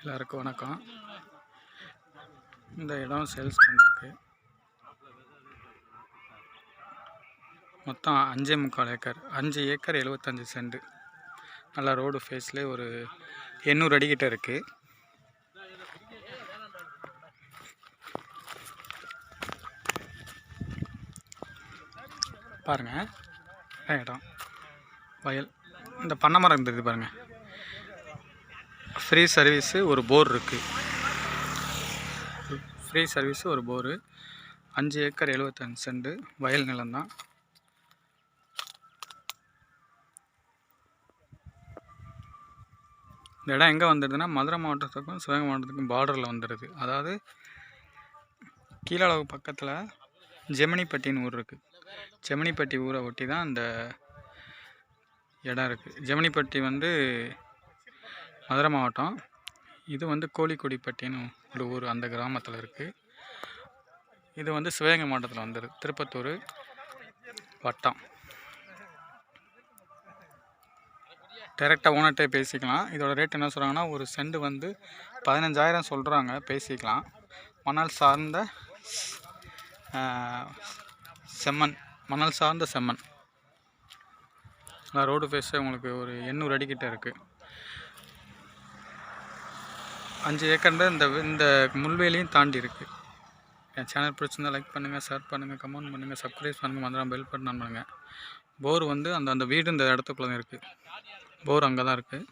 எல்லாருக்கும் வணக்கம். இந்த இடம் சேல்ஸ் பண்ணிருக்கு மொத்தம் அஞ்சே முக்கால் ஏக்கர். அஞ்சு ஏக்கர் எழுபத்தஞ்சு சென்ட். நல்லா ரோடு ஃபேஸ்லேயே ஒரு எண்ணூறு அடிக்கிட்ட இருக்குது பாருங்கள் இடம். வயல். இந்த பண்ணை மரம் இருந்தது பாருங்கள் ஃப்ரீ சர்வீஸு ஒரு போர் இருக்குது ஃப்ரீ சர்வீஸு ஒரு போரு அஞ்சு ஏக்கர் எழுபத்தஞ்சு செண்டு வயல் நிலம்தான் இந்த இடம் எங்கே வந்துடுதுன்னா மதுரை மாவட்டத்துக்கும் சிவகங்கை மாவட்டத்துக்கும் பார்டரில் வந்துடுது அதாவது கீழளவு பக்கத்தில் ஜெமினிப்பட்டின்னு ஊர் இருக்குது ஜெமினிப்பட்டி ஊரை ஒட்டி தான் அந்த இடம் இருக்குது ஜெமினிப்பட்டி வந்து மதுரை மாவட்டம். இது வந்து கோழிக்கொடிப்பட்டின்னு ஒரு ஊர் அந்த கிராமத்தில் இருக்குது இது வந்து சிவகங்கை மாவட்டத்தில் வந்துடுது திருப்பத்தூர் வட்டம். டேரெக்டாக ஓனர்கிட்டே பேசிக்கலாம். இதோட ரேட் என்ன சொல்கிறாங்கன்னா ஒரு செண்டு வந்து பதினஞ்சாயிரம் சொல்கிறாங்க பேசிக்கலாம். மணல் சார்ந்த செம்மண். மணல் சார்ந்த செம்மண். ரோடு ஃபேஸே உங்களுக்கு ஒரு எண்ணூறு அடிக்கிட்ட இருக்குது அஞ்சு ஏக்கர்ன்ற இந்த இந்த முள்வேலியும் தாண்டி இருக்குது என் சேனல் பிடிச்சிருந்தால் லைக் பண்ணுங்கள் ஷேர் பண்ணுங்கள் கமெண்ட் பண்ணுங்கள் சப்ஸ்கிரைப் பண்ணுங்கள் மந்திரம் பெல் பட்டன் பண்ணுங்கள் போர் வந்து அந்த அந்த வீடு இந்த இடத்துக்குள்ளே இருக்குது போர் அங்கே தான் இருக்குது